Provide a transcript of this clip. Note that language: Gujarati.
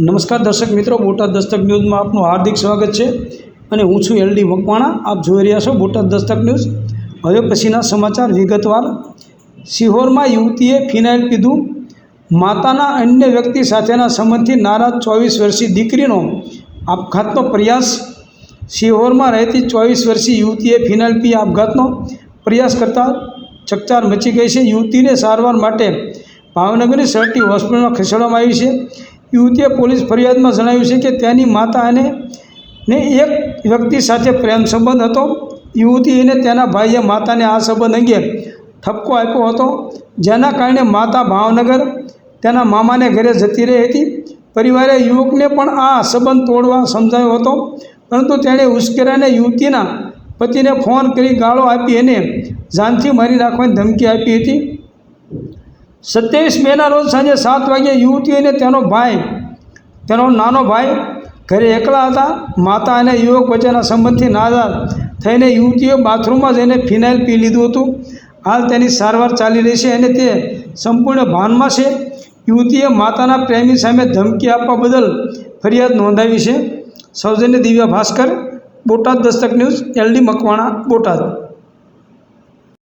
નમસ્કાર દર્શક મિત્રો, બોટાદ દસ્તક ન્યૂઝમાં આપનું હાર્દિક સ્વાગત છે અને હું છું એલડી મકવાણા. આપ જોઈ રહ્યા છો બોટાદ દસ્તક ન્યૂઝ. હવે પછીના સમાચાર વિગતવાર. સિહોરમાં યુવતીએ ફિનાઇલ પીધું. માતાના અન્ય વ્યક્તિ સાથેના સંબંધથી નારાજ ચોવીસ વર્ષીય દીકરીનો આપઘાતનો પ્રયાસ. સિહોરમાં રહેતી ચોવીસ વર્ષીય યુવતીએ ફિનાઇલ પી આપઘાતનો પ્રયાસ કરતાં ચકચાર મચી ગઈ છે. યુવતીને સારવાર માટે ભાવનગરની સરટી હોસ્પિટલમાં ખસેડવામાં આવી છે. યુવતીએ પોલીસ ફરિયાદમાં જણાવ્યું છે કે તેની માતા અને ને એક વ્યક્તિ સાથે પ્રેમ સંબંધ હતો. યુવતી અને તેના ભાઈએ માતાને આ સંબંધ અંગે ઠપકો આપ્યો હતો. જેના કારણે માતા ભાવનગર તેના મામાને ઘરે જતી રહી હતી. પરિવારે યુવકને પણ આ સંબંધ તોડવા સમજાયો હતો. પરંતુ તેણે ઉશ્કેરાને યુવતીના પતિને ફોન કરી ગાળો આપી અને જાનથી મારી નાખવાની ધમકી આપી હતી. સત્યાવીસ મેના રોજ સાંજે સાત વાગ્યે યુવતી અને તેનો ભાઈ, તેનો નાનો ભાઈ ઘરે એકલા હતા. માતા અને યુવક વચ્ચેના સંબંધથી નાદાર થઈને યુવતીએ બાથરૂમમાં જઈને ફિનાઇલ પી લીધું હતું. હાલ તેની સારવાર ચાલી રહી છે અને તે સંપૂર્ણ ભાનમાં છે. યુવતીએ માતાના પ્રેમી સામે ધમકી આપવા બદલ ફરિયાદ નોંધાવી છે. સૌજન્ય દિવ્યા ભાસ્કર, બોટાદ દસ્તક ન્યૂઝ, એલડી મકવાણા, બોટાદ.